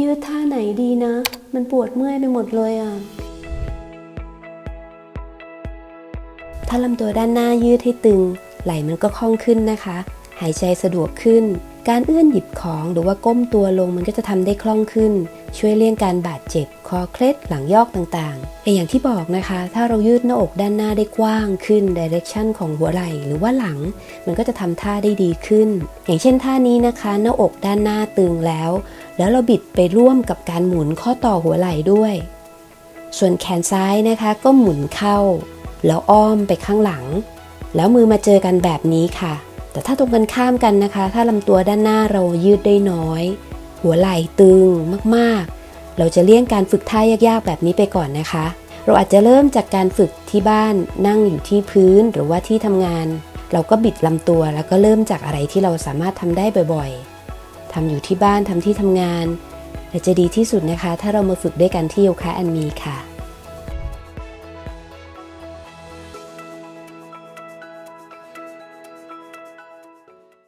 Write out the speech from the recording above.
ยืดท่าไหนดีนะ มันปวดเมื่อยไปหมดเลยอะ ถ้าลำตัวด้านหน้ายืดให้ตึง ไหล่มันก็คล่องขึ้นนะคะ หายใจสะดวกขึ้น การเอื้อนหยิบของหรือว่าก้มตัวลงมันก็จะทำได้คล่องขึ้น ช่วยเลี่ยงการบาดเจ็บ คอเคล็ดหลังยอกต่างๆแต่อย่างที่บอกนะคะ ถ้าเรายืดหน้าอกด้านหน้าได้กว้างขึ้น direction ของหัวไหล่หรือว่าหลัง มันก็จะทำท่าได้ดีขึ้น อย่างเช่นท่านี้นะคะ หน้าอกด้านหน้าตึงแล้ว แล้วเราบิดไปร่วมกับการหมุนข้อต่อหัวไหล่ด้วย ส่วนแขนซ้ายนะคะก็หมุนเข้า แล้วอ้อมไปข้างหลัง แล้วมือมาเจอกันแบบนี้ค่ะ แต่ถ้าตรงกันข้ามกันนะคะ ถ้าลำตัวด้านหน้าเรายืดได้น้อย หัวไหล่ตึงมากๆ เราจะเลี่ยงการฝึกท่ายากๆ แบบนี้ไปก่อนนะคะ เราอาจจะเริ่มจากการฝึกที่บ้านนั่งอยู่ที่พื้นหรือว่าที่ทำงาน เราก็บิดลำตัวแล้วก็เริ่มจากอะไรที่เราสามารถทำได้บ่อยๆทำอยู่ที่บ้านทำที่ทำงานแต่จะดีที่สุดนะคะ ถ้าเรามาฝึกด้วยกันที่โยคะอันมีค่ะ